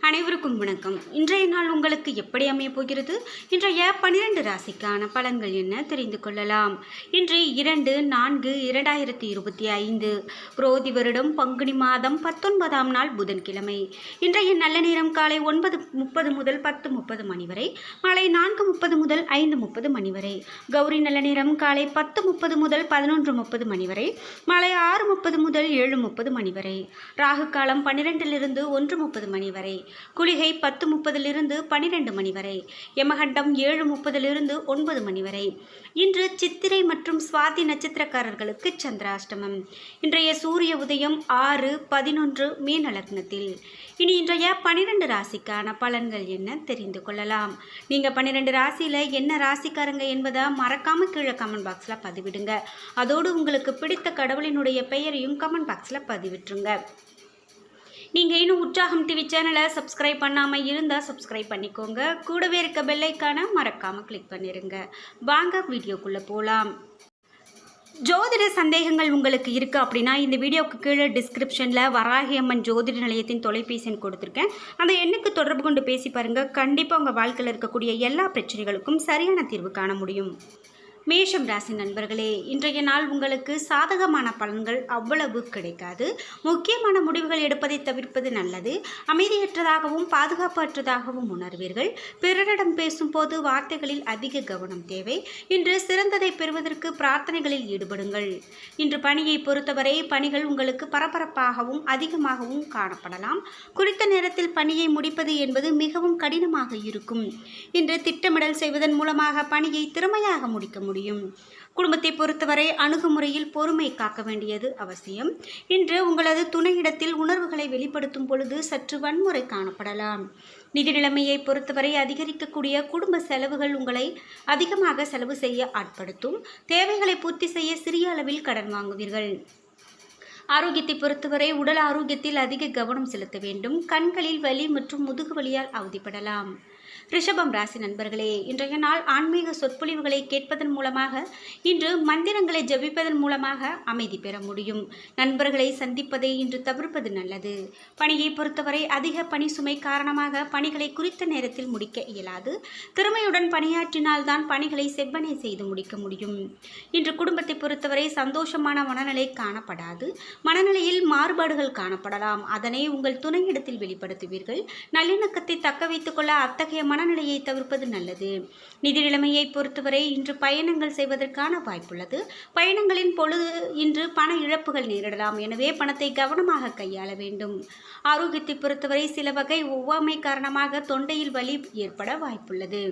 அனைவருக்கும் வணக்கம். இன்றைய நாள் உங்களுக்கு எப்படி அமையப் போகிறது? இன்றைய பனிரெண்டு ராசிக்கான பலன்கள் என்ன தெரிந்து கொள்ளலாம். இன்று இரண்டு நான்கு இரண்டாயிரத்தி இருபத்தி ஐந்து. புரோதி வருடம் பங்குனி மாதம் பத்தொன்பதாம் நாள் புதன்கிழமை. இன்றைய நல்ல நேரம் காலை ஒன்பது முப்பது முதல் பத்து முப்பது மணி வரை மாலை நான்கு முப்பது முதல் ஐந்து முப்பது மணி வரை கௌரி நல்ல நேரம் காலை பத்து முப்பது முதல் பதினொன்று முப்பது மணி வரை மாலை ஆறு முப்பது முதல் ஏழு முப்பது மணி வரை ராகு காலம் பன்னிரெண்டிலிருந்து ஒன்று முப்பது மணி வரை குளிகை பத்து முப்பதிலிருந்து பனிரெண்டு மணி வரை யமகண்டம் ஏழு முப்பதிலிருந்து ஒன்பது மணி வரை. இன்று சித்திரை மற்றும் சுவாதி நட்சத்திரக்காரர்களுக்கு சந்திராஷ்டமம். இன்றைய சூரிய உதயம் ஆறு பதினொன்று மீன லக்னத்தில் இனி இன்றைய பனிரெண்டு ராசிக்கான பலன்கள் என்ன தெரிந்து கொள்ளலாம். நீங்கள் பன்னிரெண்டு ராசியில் என்ன ராசிக்காரங்க என்பதை மறக்காமல் கீழே கமெண்ட் பாக்ஸில் பதிவிடுங்க. அதோடு உங்களுக்கு பிடித்த கடவுளினுடைய பெயரையும் கமெண்ட் பாக்ஸில் பதிவிட்டுருங்க. நீங்கள் இன்னும் உற்சாகம் டிவி சேனலை சப்ஸ்கிரைப் பண்ணாமல் இருந்தால் சப்ஸ்கிரைப் பண்ணிக்கோங்க. கூடவே இருக்க பெல்லைக்கான மறக்காமல் கிளிக் பண்ணிடுங்க வாங்க வீடியோக்குள்ளே போகலாம் ஜோதிட சந்தேகங்கள் உங்களுக்கு இருக்குது அப்படின்னா இந்த வீடியோவுக்கு கீழே டிஸ்கிரிப்ஷனில் வராகி அம்மன் ஜோதிட நிலையத்தின் தொலைபேசி எண் கொடுத்துருக்கேன். அந்த எண்ணுக்கு தொடர்பு கொண்டு பேசி பாருங்கள் கண்டிப்பாக உங்கள் வாழ்க்கையில் இருக்கக்கூடிய எல்லா பிரச்சனைகளுக்கும் சரியான தீர்வு காண முடியும். மேஷம் ராசி நண்பர்களே இன்றைய நாள் உங்களுக்கு சாதகமான பலன்கள் அவ்வளவு கிடைக்காது. முக்கியமான முடிவுகள் எடுப்பதை தவிர்ப்பது நல்லது. அமைதியற்றதாகவும் பாதுகாப்பற்றதாகவும் உணர்வீர்கள். பிறரிடம் பேசும்போது வார்த்தைகளில் அதிக கவனம் தேவை. இன்று சிறந்ததை பெறுவதற்கு பிரார்த்தனைகளில் ஈடுபடுங்கள். இன்று பணியை பொறுத்தவரை பணிகள் உங்களுக்கு பரபரப்பாகவும் அதிகமாகவும் காணப்படலாம். குறித்த நேரத்தில் பணியை முடிப்பது என்பது மிகவும் கடினமாக இருக்கும். இன்று திட்டமிடல் செய்வதன் மூலமாக பணியை திறமையாக முடிக்க முடியும். முடியும். குடும்பத்தை பொறுத்தவரை அணுகுமுறையில் பொறுமை காக்க வேண்டியது அவசியம். இன்று உங்களது துணையிடத்தில் உணர்வுகளை வெளிப்படுத்தும் பொழுது சற்று வன்முறை காணப்படலாம். நிதி நிலைமையை பொறுத்தவரை அதிகரிக்கக்கூடிய குடும்ப செலவுகள் உங்களை அதிகமாக செலவு செய்ய ஆட்படுத்தும். தேவைகளை பூர்த்தி செய்ய சிறிய அளவில் கடன் வாங்குவீர்கள். ஆரோக்கியத்தை பொறுத்தவரை உடல் ஆரோக்கியத்தில் அதிக கவனம் செலுத்த வேண்டும். கண்களில் வலி மற்றும் முதுகு வலியால் அவதிப்படலாம். ரிஷபம் ராசி நண்பர்களே இன்றைய நாள் ஆன்மீக சொற்பொழிவுகளை கேட்பதன் மூலமாக இன்று மந்திரங்களை ஜபிப்பதன் மூலமாக அமைதி பெற முடியும். நண்பர்களை சந்திப்பதை இன்று தவிர்ப்பது நல்லது. பணியை பொறுத்தவரை அதிக பணி சுமை காரணமாக பணிகளை குறித்த நேரத்தில் முடிக்க இயலாது. திறமையுடன் பணியாற்றினால்தான் பணிகளை செவ்வனை செய்து முடிக்க முடியும். இன்று குடும்பத்தை பொறுத்தவரை சந்தோஷமான மனநிலை காணப்படாது. மனநிலையில் மாறுபாடுகள் காணப்படலாம். அதனை உங்கள் துணையிடத்தில் வெளிப்படுத்துவீர்கள். நல்லிணக்கத்தை தக்க வைத்துக் கொள்ள அத்தகைய மனநிலையை தவிர்ப்பது நல்லது. நிதி நிலைமையை பொறுத்தவரை இன்று பயணங்கள் செய்வதற்கான வாய்ப்புள்ளது. பயணங்களின் பொழுது இன்று பண இழப்புகள் நேரிடலாம். எனவே பணத்தை கவனமாக கையாள வேண்டும். ஆரோக்கியத்தை பொறுத்தவரை சில வகை ஒவ்வாமை காரணமாக தொண்டையில் வலி ஏற்பட வாய்ப்புள்ளது.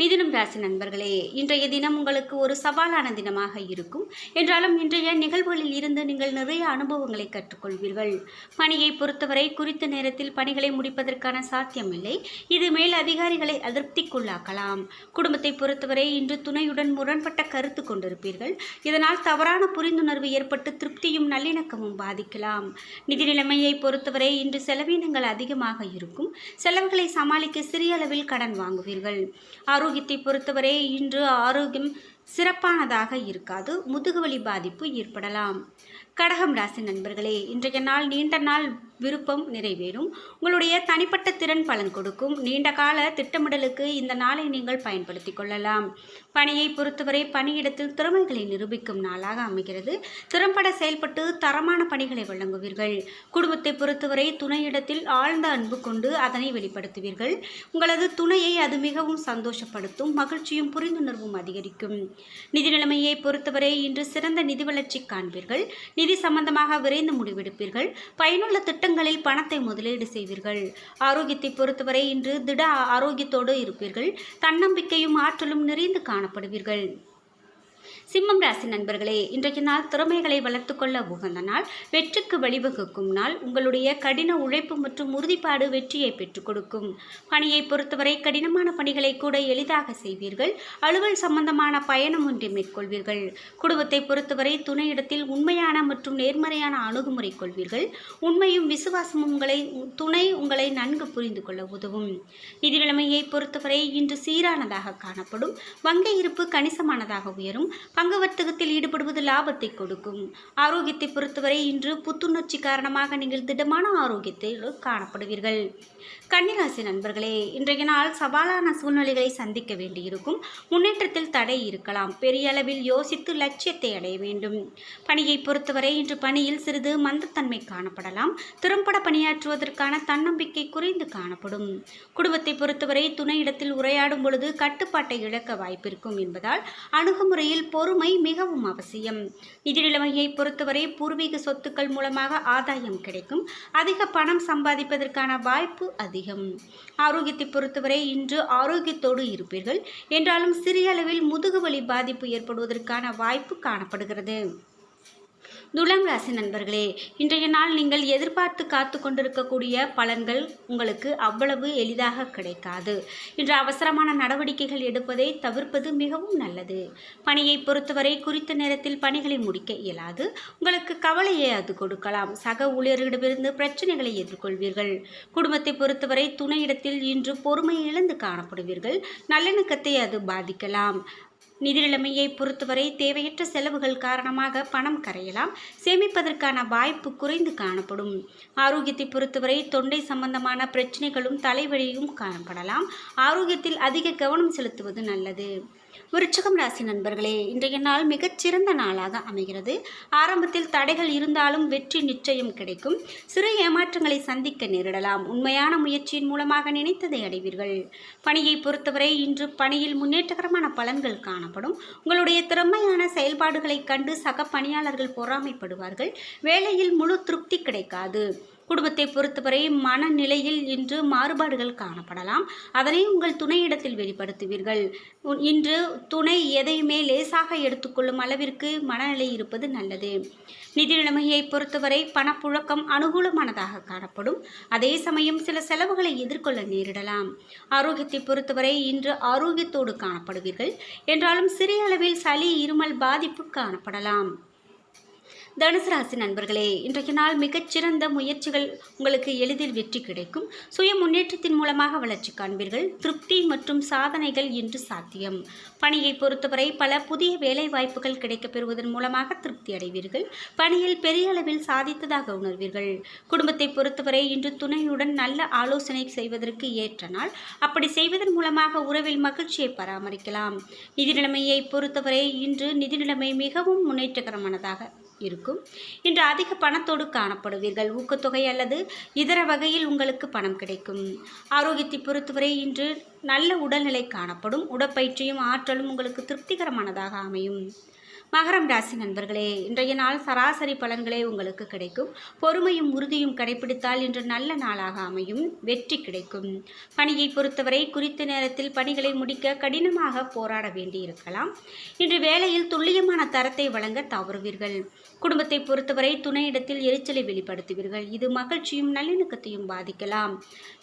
மிதுனம் ராசி நண்பர்களே இன்றைய தினம் உங்களுக்கு ஒரு சவாலான தினமாக இருக்கும். என்றாலும் இன்றைய நிகழ்வுகளில் இருந்து நீங்கள் நிறைய அனுபவங்களை கற்றுக்கொள்வீர்கள். பணியை பொறுத்தவரை குறித்த நேரத்தில் பணிகளை முடிப்பதற்கான சாத்தியமில்லை. இது மேல் அதிகாரிகளை அதிருப்திக்குள்ளாக்கலாம். குடும்பத்தை பொறுத்தவரை இன்று துணையுடன் முரண்பட்ட கருத்து கொண்டிருப்பீர்கள். இதனால் தவறான புரிந்துணர்வு ஏற்பட்டு திருப்தியும் நல்லிணக்கமும் பாதிக்கலாம். நிதி நிலைமையை பொறுத்தவரை இன்று செலவினங்கள் அதிகமாக இருக்கும். செலவுகளை சமாளிக்க சிறிய அளவில் கடன் வாங்குவீர்கள். ஆரோக்கியத்தை பொறுத்தவரை இன்று ஆரோக்கியம் சிறப்பானதாக இருக்காது முதுகுவலி பாதிப்பு ஏற்படலாம். கடகம் ராசி நண்பர்களே இன்றைய நாள் நீண்ட நாள் விருப்பம் நிறைவேறும். உங்களுடைய தனிப்பட்ட திறன் பலன் கொடுக்கும். நீண்ட கால திட்டமிடலுக்கு இந்த நாளை நீங்கள் பயன்படுத்தி கொள்ளலாம். பணியை பொறுத்தவரை பணியிடத்தில் திறமைகளை நிரூபிக்கும் நாளாக அமைகிறது. திறம்பட செயல்பட்டு தரமான பணிகளை வழங்குவீர்கள். குடும்பத்தை பொறுத்தவரை துணையிடத்தில் ஆழ்ந்த அன்பு கொண்டு அதனை வெளிப்படுத்துவீர்கள். உங்களது துணையை அது மிகவும் சந்தோஷப்படுத்தும் மகிழ்ச்சியும் புரிந்துணர்வும் அதிகரிக்கும். நிதி நிலைமையை பொறுத்தவரை இன்று சிறந்த நிதி வளர்ச்சி காண்பீர்கள். நிதி சம்பந்தமாக விரைந்து முடிவெடுப்பீர்கள். பயனுள்ள திட்டங்களில் பணத்தை முதலீடு செய்வீர்கள். ஆரோக்கியத்தை பொறுத்தவரை இன்று திட ஆரோக்கியத்தோடு இருப்பீர்கள். தன்னம்பிக்கையும் ஆற்றலும் நிறைந்து காணப்படுவீர்கள். சிம்மம் ராசி நண்பர்களே இன்றைய நாள் திறமைகளை வளர்த்துக்கொள்ள உகந்த நாள். வெற்றிக்கு வழிவகுக்கும் நாள். உங்களுடைய கடின உழைப்பு மற்றும் உறுதிப்பாடு வெற்றியை பெற்றுக் கொடுக்கும். பணியை பொறுத்தவரை கடினமான பணிகளை கூட எளிதாக செய்வீர்கள். அலுவல் சம்பந்தமான பயணம் ஒன்றை மேற்கொள்வீர்கள். குடும்பத்தை பொறுத்தவரை துணையிடத்தில் உண்மையான மற்றும் நேர்மறையான அணுகுமுறை கொள்வீர்கள். உண்மையும் விசுவாசமும் உங்களை துணை உங்களை நன்கு புரிந்து கொள்ள உதவும். நிதிநிலைமையை பொறுத்தவரை இன்று சீரானதாக காணப்படும். வங்கி இருப்பு கணிசமானதாக உயரும். பங்கு வர்த்தகத்தில் ஈடுபடுவது லாபத்தை கொடுக்கும். ஆரோக்கியத்தை பொறுத்தவரை இன்று புத்துணர்ச்சி காரணமாக நீங்கள் திடமான ஆரோக்கியத்தில் காணப்படுவீர்கள். கன்னிராசி நண்பர்களே இன்றைய நாள் சவாலான சூழ்நிலைகளை சந்திக்க வேண்டியிருக்கும். முன்னேற்றத்தில் தடை இருக்கலாம். பெரிய அளவில் யோசித்து லட்சியத்தை அடைய வேண்டும். பணியை பொறுத்தவரை இன்று பணியில் சிறிது மந்தத்தன்மை காணப்படலாம். திறம்பட பணியாற்றுவதற்கான தன்னம்பிக்கை குறைந்து காணப்படும். குடும்பத்தை பொறுத்தவரை துணையிடத்தில் உரையாடும் பொழுது கட்டுப்பாட்டை இழக்க வாய்ப்பிருக்கும் என்பதால் அணுகுமுறையில் பொறுமை மிகவும் அவசியம். நிதி நிலைமையை பொறுத்தவரை பூர்வீக சொத்துக்கள் மூலமாக ஆதாயம் கிடைக்கும். அதிக பணம் சம்பாதிப்பதற்கான வாய்ப்பு அதிகம். அதிகம். ஆரோக்கியத்தை பொறுத்தவரை இன்று ஆரோக்கியத்தோடு இருப்பீர்கள். என்றாலும் சிறிய அளவில் முதுகுவலி பாதிப்பு ஏற்படுவதற்கான வாய்ப்பு காணப்படுகிறது. துலாம் ராசி நண்பர்களே இன்றைய நாள் நீங்கள் எதிர்பார்த்து காத்து கொண்டிருக்கக்கூடிய பலன்கள் உங்களுக்கு அவ்வளவு எளிதாக கிடைக்காது. இன்று அவசரமான நடவடிக்கைகள் எடுப்பதை தவிர்ப்பது மிகவும் நல்லது. பணியை பொறுத்தவரை குறித்த நேரத்தில் பணிகளை முடிக்க இயலாது. உங்களுக்கு கவலையை அது கொடுக்கலாம். சக ஊழியர்களிடமிருந்து பிரச்சனைகளை எதிர்கொள்வீர்கள். குடும்பத்தை பொறுத்தவரை துணையிடத்தில் இன்று பொறுமை இழந்து காணப்படுவீர்கள். நல்லிணக்கத்தை அது பாதிக்கலாம். நிதி நிலைமையை பொறுத்தவரை தேவையற்ற செலவுகள் காரணமாக பணம் கரையலாம். சேமிப்பதற்கான வாய்ப்பு குறைந்து காணப்படும். ஆரோக்கியத்தை பொறுத்தவரை தொண்டை சம்பந்தமான பிரச்சனைகளும் தலைவலியும் காணப்படலாம். ஆரோக்கியத்தில் அதிக கவனம் செலுத்துவது நல்லது. விருச்சகம் ராசி நண்பர்களே இன்றைய நாள் மிகச்சிறந்த நாளாக அமைகிறது. ஆரம்பத்தில் தடைகள் இருந்தாலும் வெற்றி நிச்சயம் கிடைக்கும். சிறு ஏமாற்றங்களை சந்திக்க நேரிடலாம். உண்மையான முயற்சியின் மூலமாக நினைத்ததை அடைவீர்கள். பணியை பொறுத்தவரை இன்று பணியில் முன்னேற்றகரமான பலன்கள் காணப்படும். உங்களுடைய திறமையான செயல்பாடுகளை கண்டு சக பணியாளர்கள் பொறாமைப்படுவார்கள். வேலையில் முழு திருப்தி கிடைக்காது. குடும்பத்தை பொறுத்தவரை மனநிலையில் இன்று மாறுபாடுகள் காணப்படலாம். அதனை உங்கள் துணையிடத்தில் வெளிப்படுத்துவீர்கள். இன்று துணை எதையுமே லேசாக எடுத்துக்கொள்ளும் அளவிற்கு மனநிலை இருப்பது நல்லது. நிதி நிலைமையை பொறுத்தவரை பணப்புழக்கம் அனுகூலமானதாக காணப்படும். அதே சமயம் சில செலவுகளை எதிர்கொள்ள நேரிடலாம். ஆரோக்கியத்தை பொறுத்தவரை இன்று ஆரோக்கியத்தோடு காணப்படுவீர்கள். என்றாலும் சிறிய அளவில் சளி இருமல் பாதிப்பு காணப்படலாம். தனுசு ராசி நண்பர்களே இன்றைய நாள் மிகச்சிறந்த முயற்சிகள் உங்களுக்கு எளிதில் வெற்றி கிடைக்கும். சுய முன்னேற்றத்தின் மூலமாக வளர்ச்சி காண்பீர்கள். திருப்தி மற்றும் சாதனைகள் இன்று சாத்தியம். பணியை பொறுத்தவரை பல புதிய வேலை வாய்ப்புகள் கிடைக்கப் பெறுவதன் மூலமாக திருப்தி அடைவீர்கள். பணியில் பெரிய அளவில் சாதித்ததாக உணர்வீர்கள். குடும்பத்தை பொறுத்தவரை இன்று துணையுடன் நல்ல ஆலோசனை செய்வதற்கு ஏற்ற நாள். அப்படி செய்வதன் மூலமாக உறவில் மகிழ்ச்சியை பராமரிக்கலாம். நிதி நிலைமையை பொறுத்தவரை இன்று நிதி நிலைமை மிகவும் முன்னேற்றகரமானதாக இருக்கும். இன்று அதிக பணத்தோடு காணப்படுவீர்கள். ஊக்கத்தொகை அல்லது இதர வகையில் உங்களுக்கு பணம் கிடைக்கும். ஆரோக்கியத்தை பொறுத்தவரை இன்று நல்ல உடல்நிலை காணப்படும். உடற்பயிற்சியும் ஆற்றலும் உங்களுக்கு திருப்திகரமானதாக அமையும். மகரம் ராசி நண்பர்களே இன்றைய நாள் சராசரி பலன்களே உங்களுக்கு கிடைக்கும். பொறுமையும் உறுதியும் கடைபிடித்தால் இன்று நல்ல நாளாக அமையும். வெற்றி கிடைக்கும். பணியை பொறுத்தவரை குறித்த நேரத்தில் பணிகளை முடிக்க கடினமாக போராட வேண்டியிருக்கலாம். இன்று வேலையில் துல்லியமான தரத்தை வழங்க தவறுவீர்கள். குடும்பத்தை பொறுத்தவரை துணையிடத்தில் எரிச்சலை வெளிப்படுத்துவீர்கள். இது மகிழ்ச்சியும் நல்லிணக்கத்தையும் பாதிக்கலாம்.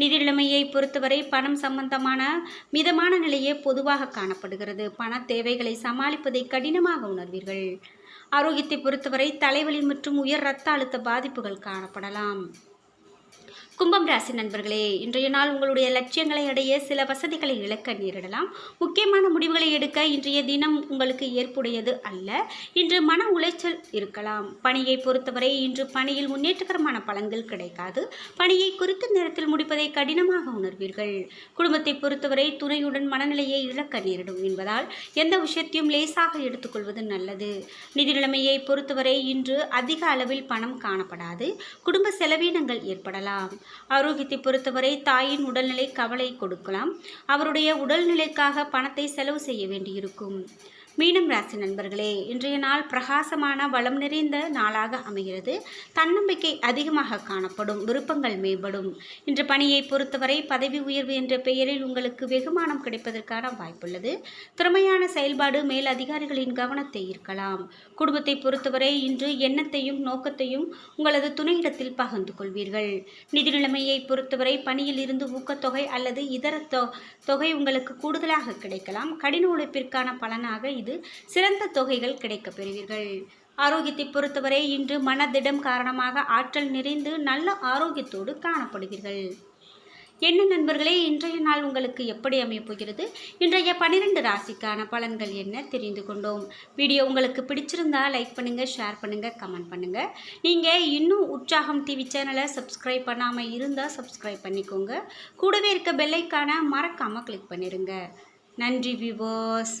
நிதிநிலைமையை பொறுத்தவரை பணம் சம்பந்தமான மிதமான நிலையே பொதுவாக காணப்படுகிறது. பண தேவைகளை சமாளிப்பதை கடினமாக உணர்வீர்கள். ஆரோக்கியத்தை பொறுத்தவரை தலைவலி மற்றும் உயர் இரத்த அழுத்த பாதிப்புகள் காணப்படலாம். கும்பம் ராசி நண்பர்களே இன்றைய நாள் உங்களுடைய லட்சியங்களை அடைய சில வசதிகளை இழக்க நேரிடலாம். முக்கியமான முடிவுகளை எடுக்க இன்றைய தினம் உங்களுக்கு ஏற்புடையது அல்ல. இன்று மன உளைச்சல் இருக்கலாம். பணியை பொறுத்தவரை இன்று பணியில் முன்னேற்றகரமான பலன்கள் கிடைக்காது. பணியை குறித்த நேரத்தில் முடிப்பதை கடினமாக உணர்வீர்கள். குடும்பத்தை பொறுத்தவரை துணையுடன் மனநிலையை இழக்க நேரிடும் என்பதால் எந்த விஷயத்தையும் லேசாக எடுத்துக்கொள்வது நல்லது. நிதி நிலைமையை பொறுத்தவரை இன்று அதிக அளவில் பணம் காணப்படாது. குடும்ப செலவினங்கள் ஏற்படலாம். ஆரோக்கியத்தை பொறுத்தவரை தாயின் உடல்நிலை கவலை கொடுக்கலாம். அவருடைய உடல்நிலைக்காக பணத்தை செலவு செய்ய வேண்டியிருக்கும். மீனம் ராசி நண்பர்களே இன்றைய நாள் பிரகாசமான வளம் நிறைந்த நாளாக அமைகிறது. தன்னம்பிக்கை அதிகமாக காணப்படும் விருப்பங்கள் மேம்படும். இன்று பணியை பொறுத்தவரை பதவி உயர்வு என்ற பெயரில் உங்களுக்கு வெகுமானம் கிடைப்பதற்கான வாய்ப்புள்ளது. திறமையான செயல்பாடு மேல் அதிகாரிகளின் கவனத்தை ஈர்க்கலாம். குடும்பத்தை பொறுத்தவரை இன்று எண்ணத்தையும் நோக்கத்தையும் உங்களது துணையிடத்தில் பகிர்ந்து கொள்வீர்கள். நிதி நிலைமையை பொறுத்தவரை பணியில் இருந்து ஊக்கத்தொகை அல்லது இதர தொ தொகை உங்களுக்கு கூடுதலாக கிடைக்கலாம். கடின உழைப்பிற்கான பலனாக செய்து சிறந்த தொகைகள் கிடைக்கப் பெறுவீர்கள். ஆரோக்கியத்தை பொறுத்தவரை இன்று மனதிடம் காரணமாக ஆற்றல் நிறைந்து நல்ல ஆரோக்கியத்தோடு காணப்படுவீர்கள். என்ன நண்பர்களே இன்றைய நாள் உங்களுக்கு எப்படி அமையப்போகிறது இன்றைய பன்னிரெண்டு ராசிக்கான பலன்கள் என்ன தெரிந்து கொண்டோம். வீடியோ உங்களுக்கு பிடிச்சிருந்தா லைக் பண்ணுங்கள் ஷேர் பண்ணுங்கள் கமெண்ட் பண்ணுங்கள் நீங்கள் இன்னும் உற்சாகம் டிவி சேனலை சப்ஸ்கிரைப் பண்ணாமல் இருந்தால் சப்ஸ்கிரைப் பண்ணிக்கோங்க. கூடவே இருக்க பெல்லைக்கான மறக்காமல் கிளிக் பண்ணிடுங்க நன்றி விவோஸ்